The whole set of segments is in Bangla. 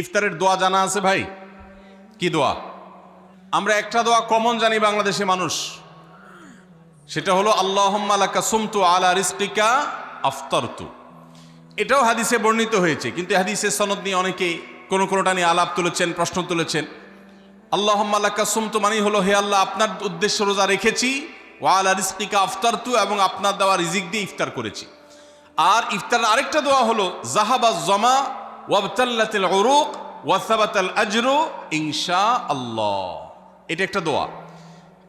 ইফতারের দোয়া জানা আছে ভাই? কি দোয়া? আমরা একটা দোয়া কমন জানি বাংলাদেশে মানুষ। সেটা হলো আল্লাহম্মালাকা সুমতু আলা রিস্তিকা আফতারতু। এটাও হাদিসে বর্ণিত হয়েছে, কিন্তু হাদিসের সনদ নিয়ে অনেকে কোনো কোনোটা নিয়ে আলাপ তুলেছেন, প্রশ্ন তুলেছেন। আল্লাহম্মালাকা সুমতু মানেই হলো, হে আল্লাহ, আপনার উদ্দেশ্য রোজা রেখেছি ওয়ালা রিস্তিকা আফতারতু এবং আপনার দেওয়া রিজিক দিয়ে ইফতার করেছি। আর ইফতার আরেকটা দোয়া হলো, জাহাবা জমা ওয়াবতাল্লাতিল উরুক ওয়াসাবাতাল আজরু ইনশা আল্লাহ। এটা একটা দোয়া।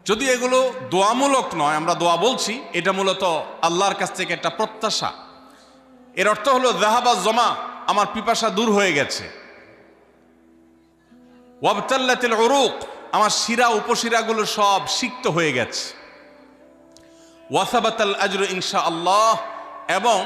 যদি এগুলো দোয়ামূলক নয়, আমরা দোয়া বলছি, এটা মূলত আল্লাহর কাছ থেকে একটা প্রত্যাশা। এর অর্থ হলো জাহাবা জমা, আমার পিপাসা দূর হয়ে গেছে। ওয়াবতাল্লাতিল উরুক, আমার শিরা উপশিরাগুলো সব সিক্ত হয়ে গেছে। ওয়াসাবাতাল আজরু ইনশা আল্লাহ এবং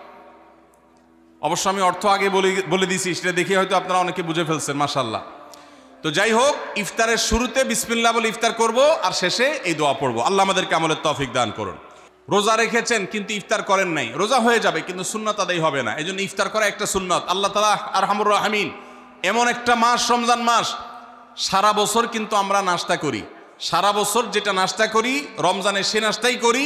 অবশ্য আমি অর্থ আগে বলে বলে দিছি সেটা দেখে হয়তো আপনারা অনেকে বুঝে ফেলছেন মাশাল্লাহ তো যাই হোক, ইফতারের শুরুতে বিসমিল্লা বলে ইফতার করব, আর শেষে এই দোয়া পড়ব। আল্লাহ আমাদেরকে আমলের তৌফিক দান করুন। রোজা রেখেছেন, কিন্তু ইফতার করেন নাই। রোজা হয়ে যাবে, কিন্তু সুন্নত আদায় হবে না। এই জন্য ইফতার করা একটা সুন্নত। আল্লাহ তালা আর হামুর রাহমিন, এমন একটা মাস, রমজান মাস। সারা বছর কিন্তু আমরা নাস্তা করি। সারা বছর যেটা নাস্তা করি রমজানে সে নাস্তাই করি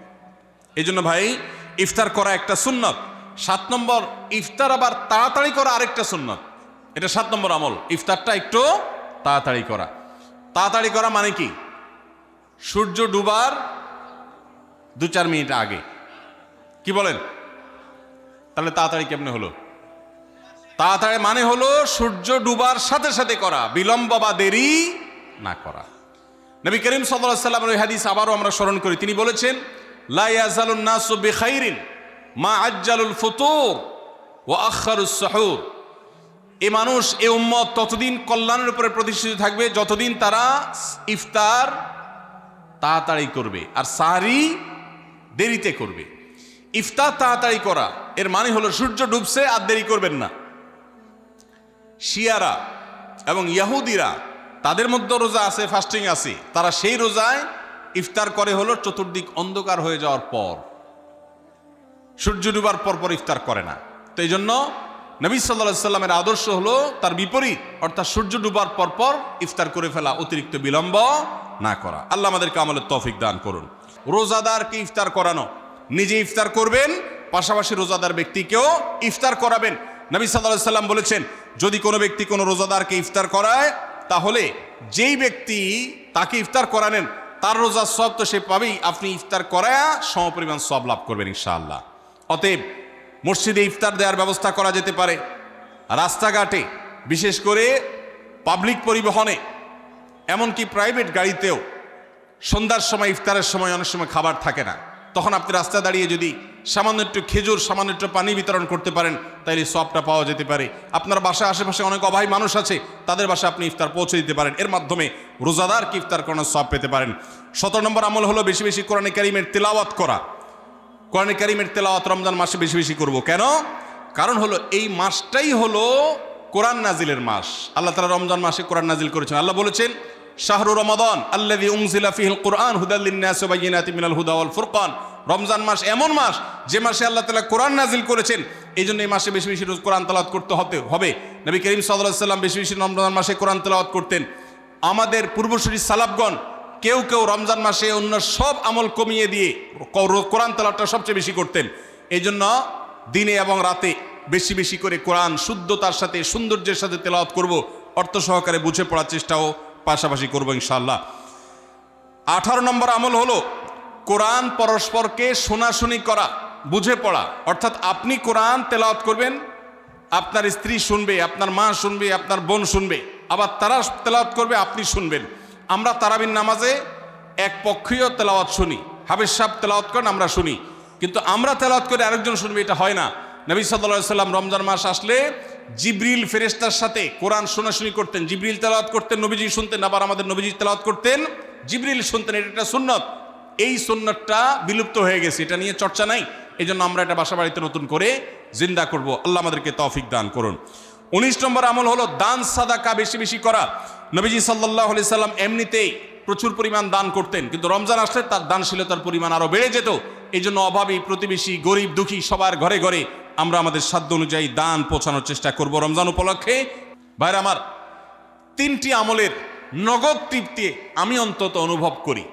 এই জন্য ভাই, ইফতার করা একটা সুন্নত। সাত নম্বর, ইফতার আবার তাড়াতাড়ি করা আরেকটা সুন্নত। এটা সাত নম্বর আমল। ইফতারটা একটু তাড়াতাড়ি করা। তাড়াতাড়ি করা মানে কি? সূর্য ডুবার দু চার মিনিট আগে। কি বলেন? তাহলে তাড়াতাড়ি কেমনে হলো? তাড়াতাড়ি মানে হলো সূর্য ডুবার সাথে সাথে করা, বিলম্ব বা দেরি না করা। নবী করিম সাল্লাহ সাল্লামের ওই হাদিস আবারও আমরা স্মরণ করি। তিনি বলেছেন লাইয়াজালুন নাসু বিখাইরিন মা আজ্জালুল ফুতুর ও এ মানুষ, এ উম্মত ততদিন কল্যাণের উপরে প্রতিষ্ঠিত থাকবে, যতদিন তারা ইফতার তাড়াতাড়ি করবে আর সাহারি দেরিতে করবে। ইফতার তাড়াতাড়ি করা, এর মানে হলো সূর্য ডুবছে আর দেরি করবেন না। শিয়ারা এবং ইয়াহুদিরা, তাদের মধ্যে রোজা আছে ফাস্টিং আছে, তারা সেই রোজায় ইফতার করে হলো চতুর্দিক অন্ধকার হয়ে যাওয়ার পর। সূর্য ডুবার পর পর ইফতার করে না। তো এই জন্য নবী সাল্লা সাল্লামের আদর্শ হলো তার বিপরীত, অর্থাৎ সূর্য ডুবার পর পর ইফতার করে ফেলা অতিরিক্ত বিলম্ব না করা। আল্লাহ আমাদেরকে আমলের তৌফিক দান করুন। রোজাদারকে ইফতার করানো। নিজে ইফতার করবেন, পাশাপাশি রোজাদার ব্যক্তিকেও ইফতার করাবেন। নবী সাল্লাহ সাল্লাম বলেছেন, যদি কোনো ব্যক্তি কোনো রোজাদারকে ইফতার করায়, তাহলে যেই ব্যক্তি তাকে ইফতার করানেন তার রোজার সব তো সে পাবেই। আপনি ইফতার করায়া সমপরিমাণ সব লাভ করবেন ইনশাআল্লাহ। অতএব মসজিদে ইফতার দেওয়ার ব্যবস্থা করা যেতে পারে। রাস্তাঘাটে, বিশেষ করে পাবলিক পরিবহনে, এমনকি প্রাইভেট গাড়িতেও সন্ধ্যার সময়, ইফতারের সময় অনেক সময় খাবার থাকে না। তখন আপনি রাস্তায় দাঁড়িয়ে যদি সামান্য একটু খেজুর, সামান্য একটু পানি বিতরণ করতে পারেন, তাইলে সবটা পাওয়া যেতে পারে। আপনার বাসায় আশেপাশে অনেক অভাবী মানুষ আছে, তাদের বাসায় আপনি ইফতার পৌঁছে দিতে পারেন। এর মাধ্যমে রোজাদারকে ইফতার করানোর সব পেতে পারেন। সতেরো নম্বর আমল হলো বেশি বেশি কোরআনে কারিমের তেলাওয়াত করা। কোরআনে কারিমের তেলাওয়াত রমজান মাসে বেশি বেশি করব। কেন? কারণ হলো এই মাসটাই হলো কোরআন নাজিলের মাস। আল্লাহ তালা রমজান মাসে কোরআন নাজিল করেছেন। আল্লাহ বলেছেন শাহরু রমাদান আল্লাযী উনজিলা ফিহিল কুরআন হুদাল লিন-নাস ওয়া মিনাল হুদা ওয়াল ফুরকান। রমজান মাস এমন মাস যে মাসে আল্লাহ তাআলা কোরআন নাজিল করেছেন এই জন্য এই মাসে বেশি বেশি রোজ কোরআন তেলাওয়াত করতে হবে হবে। নবী করিম সাল্লাম বেশি বেশি রমজান মাসে কোরআন তেলাওয়াত করতেন। আমাদের পূর্বসূরি সালাবগণ কেউ কেউ রমজান মাসে অন্য সব আমল কমিয়ে দিয়ে কোরআন তেলাওয়াতটা সবচেয়ে বেশি করতেন। এই জন্য দিনে এবং রাতে বেশি বেশি করে কোরআন শুদ্ধতার সাথে, সৌন্দর্যের সাথে তেলাওয়াত করব। অর্থ সহকারে বুঝে পড়ার চেষ্টাও পাশাপাশি করব ইনশাআল্লাহ। আঠারো নম্বর আমল হলো কোরআন পরস্পরকে শোনাশুনি করা, বুঝে পড়া। অর্থাৎ আপনি কোরআন তেলাওয়াত করবেন, আপনার স্ত্রী শুনবে, আপনার মা শুনবে, আপনার বোন শুনবে, আবার তারা তেলাওয়াত করবে, আপনি শুনবেন। আমরা তারাবিন নামাজে এক পক্ষীয় তেলাওয়াত শুনি, হাবেজ সাহেব তেলাওয়াত করেন, আমরা শুনি। কিন্তু আমরা তেলাওয়াত করে আরেকজন শুনবে, এটা হয় না। নবী সাল্লাহ রমজান মাস আসলে জিব্রিল ফেরেস্তার সাথে কোরআন শোনাশুনি করতেন, জিব্রিল তেলাওয়াত করতেন, নবীজি শুনতেন, আবার আমাদের নবীজি তেলাওয়াত করতেন, জিব্রিল শুনতেন, এটা একটা সুন্নত। এই সুন্নতটা বিলুপ্ত হয়ে গেছে, এটা নিয়ে চর্চা নাই এই জন্য আমরা এটা বাসা বাড়িতে নতুন করে জিন্দা করব। আল্লাহ আমাদেরকে তৌফিক দান করুন। উনিশ নম্বর আমল হলো দান সাদাকা বেশি বেশি করা। নবীজি সাল্লাহ আলি সাল্লাম এমনিতেই প্রচুর পরিমাণ দান করতেন, কিন্তু রমজান আসলে তার দানশীলতার পরিমাণ আরও বেড়ে যেত। এই জন্য অভাবী, প্রতিবেশী, গরিব, দুঃখী সবার ঘরে ঘরে আমরা আমাদের সাধ্য অনুযায়ী দান পৌঁছানোর চেষ্টা করব রমজান উপলক্ষে। ভাইরা আমার, তিনটি আমলের নগদ তৃপ্তি আমি অন্তত অনুভব করি।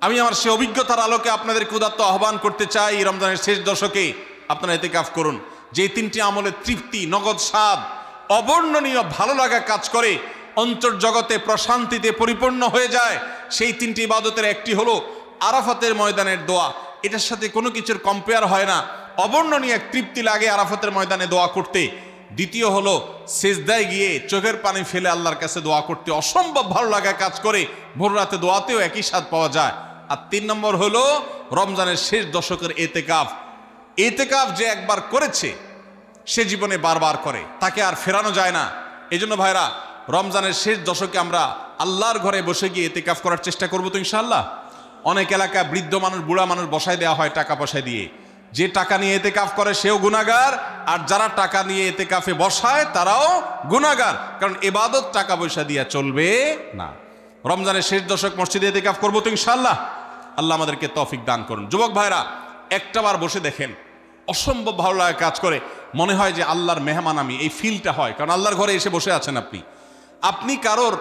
আমি আমার সে অভিজ্ঞতার আলোকে আপনাদের উদাত্ত আহ্বান করতে চাই রমজানের শেষ দশকে। আপনারা এতে কাফ করুন, যে তিনটি আমলের তৃপ্তি, নগদ স্বাদ, অবর্ণনীয়, ভালো লাগা কাজ করে, অন্তর্জগতে প্রশান্তিতে পরিপূর্ণ হয়ে যায়, সেই তিনটি ইবাদতের একটি হলো আরাফাতের ময়দানের দোয়া। এটার সাথে কোনো কিছুর কম্পেয়ার হয় না। অবর্ণনীয় এক তৃপ্তি লাগে আরাফতের ময়দানে দোয়া করতে। দ্বিতীয় হলো, সেজদায় গিয়ে চোখের পানি ফেলে আল্লাহর কাছে দোয়া করতে অসম্ভব ভালো লাগা কাজ করে, ভোর রাতে দোয়াতেও একই স্বাদ পাওয়া যায়। আর তিন নম্বর হলো, রমজানের শেষ দশকের এতেকাফ। এতেকাফ যে একবার করেছে, সে জীবনে বারবার করে, তাকে আর ফেরানো যায় না। এই জন্য ভাইরা, রমজানের শেষ দশকে আমরা আল্লাহর ঘরে বসে গিয়ে এতেকাফ করার চেষ্টা করব তো ইনশাল্লাহ অনেক এলাকায় বৃদ্ধ মানুষ, বুড়া মানুষ বসায় দেওয়া হয় টাকা পয়সা দিয়ে। যে টাকা নিয়ে এতে কাফ করে সেও গুণাগার আর যারা টাকা নিয়ে এতে কাফে বসায় তারাও গুণাগার কারণ এবাদত টাকা পয়সা দিয়ে চলবে না। রমজানের শেষ দশক মসজিদে এতে কাফ করব তো ইনশাল্লাহ আল্লাহ আমাদেরকে তফিক দান করুন। যুবক ভাইরা, একটাবার বসে দেখেন, অসম্ভব ভালো লাগে কাজ করে। মনে হয় যে আল্লাহর মেহমান আমি, এই ফিলটা হয়। কারণ আল্লাহর ঘরে এসে বসে আছেন আপনি। আপনি কারোর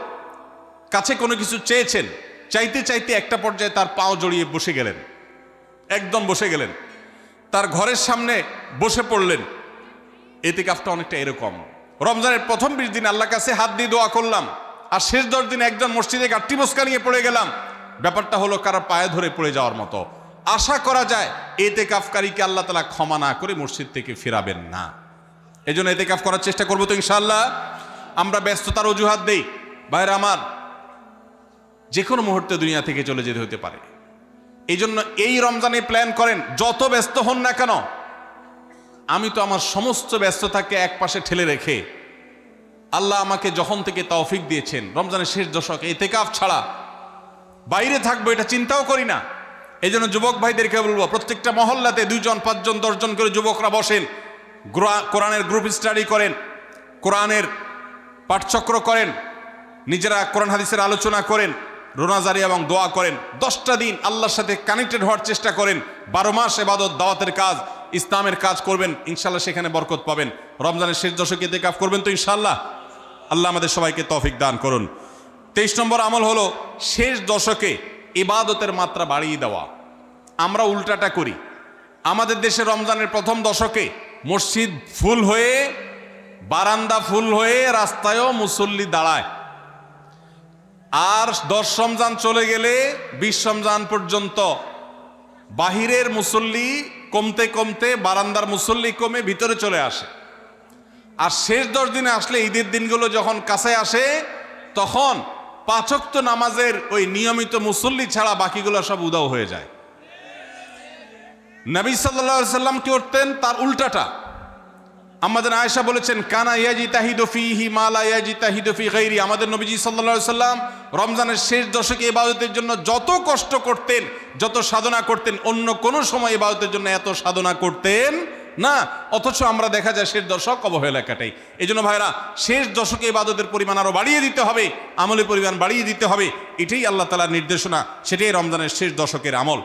কাছে কোনো কিছু চেয়েছেন, চাইতে চাইতে একটা পর্যায়ে তার পাও জড়িয়ে বসে গেলেন। একদম বসে গেলেন। তার ঘরের সামনে বসে পড়লেন। এতে কাজটা অনেকটা এরকম। রমজানের প্রথম বিশ দিন আল্লাহ কাছে হাত দিয়ে দোয়া করলাম। আর শেষ দশ দিন একজন মসজিদে গাঠি বসকা নিয়ে পড়ে গেলাম। ব্যাপারটা হলো কারও পায়ে ধরে পড়ে যাওয়ার মতো। আশা করা যায় এতে কাফকারীকে আল্লাহ তালা ক্ষমা না করে মসজিদ থেকে ফেরাবেন না। এই জন্য এতে কাফ করার চেষ্টা করব তো ইনশাল্লাহ আমরা ব্যস্ততার অজুহাত দেই। ভাইরা আমার, যে কোনো মুহূর্তে দুনিয়া থেকে চলে যেতে হতে পারে। এই জন্য এই রমজানে প্ল্যান করেন, যত ব্যস্ত হন না কেন, আমি তো আমার সমস্ত ব্যস্ততাকে এক পাশে ঠেলে রেখে আল্লাহ আমাকে যখন থেকে তৌফিক দিয়েছেন, রমজানের শেষ দশক, এই তেকাফ ছাড়া বাইরে থাকব এটা চিন্তাও করি না। এই জন্য যুবক ভাইদেরকে বলব, প্রত্যেকটা মহল্লাতে দুইজন, পাঁচজন, দশজন করে যুবকরা বসেন কোরআনের গ্রুপ স্টাডি করেন, কোরআনের পাঠচক্র করেন, নিজেরা কোরআন হাদিসের আলোচনা করেন রোনাজারি এবং দোয়া করেন। দশটা দিন আল্লাহর সাথে কানেক্টেড হওয়ার চেষ্টা করেন। বারো মাস এবাদত, দাওয়াতের কাজ, ইসলামের কাজ করবেন ইনশাল্লাহ সেখানে বরকত পাবেন। রমজানের শেষ দশকে কাফ করবেন তো ইনশাল্লাহ আল্লাহ আমাদের সবাইকে তফিক দান করুন। তেইশ নম্বর আমল হলো শেষ দশকে ইবাদতের মাত্রা বাড়িয়ে দেওয়া। আমরা উল্টাটা করি। আমাদের দেশে রমজানের প্রথম দশকে মসজিদ ফুল হয়ে, বারান্দা ফুল হয়ে রাস্তায়ও মুসল্লি দাঁড়ায়। আর দশ রমজান চলে গেলে বিশ রমজান পর্যন্ত। বাহিরের মুসল্লি কমতে কমতে, বারান্দার মুসল্লি কমে ভিতরে চলে আসে। আর শেষ দশ দিনে আসলে ঈদের দিনগুলো যখন কাছে আসে, তখন পাচক্ত নামাজের ওই নিয়মিত মুসল্লি ছাড়া বাকিগুলো সব উদাও হয়ে যায়। নবী সাল্লা সাল্লাম কি করতেন? তার উল্টাটা আমাদের আয়েশা বলেছেন, কানা ইয়াজি তাহিদফি হি মালা ইয়াজি তাহিদফি গৈরি আমাদের নবীজি সাল্লা সাল্লাম রমজানের শেষ দশকে ইবাদতের জন্য যত কষ্ট করতেন, যত সাধনা করতেন, অন্য কোনো সময় ইবাদতের জন্য এত সাধনা করতেন না। অথচ আমরা দেখা যায় শেষ দশক অবহেলা কাটাই এই জন্য ভাইরা, শেষ দশকে ইবাদতের পরিমাণ আরও বাড়িয়ে দিতে হবে, আমলের পরিমাণ বাড়িয়ে দিতে হবে। এটাই আল্লাহ তালার নির্দেশনা, সেটাই রমজানের শেষ দশকের আমল।